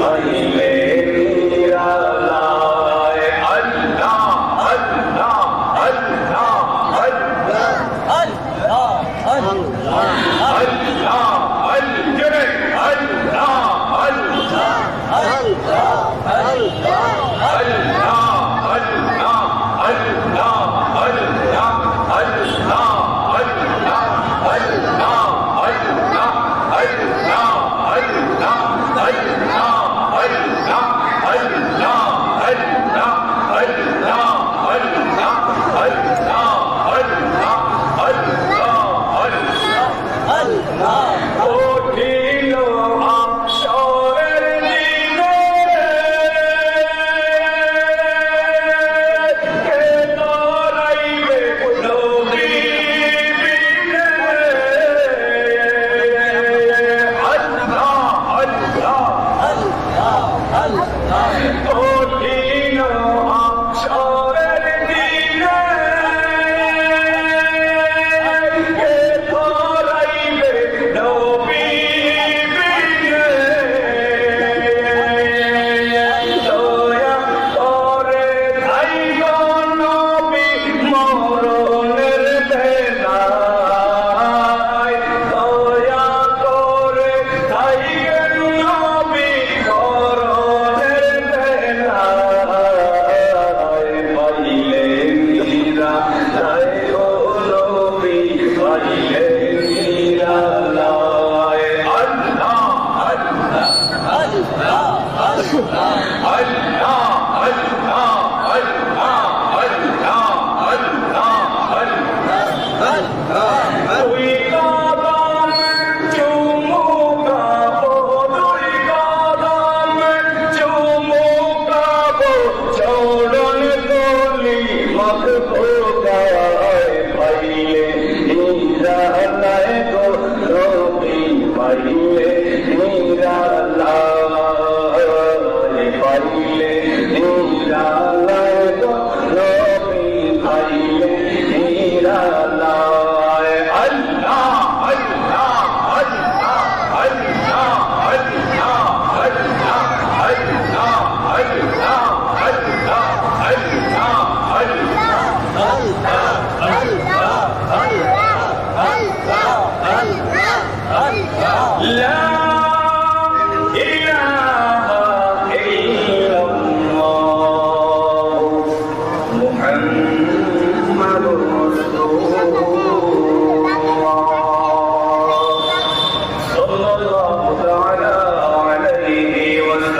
money. Amen. নিরালায় গো রবি পাইলে নিরা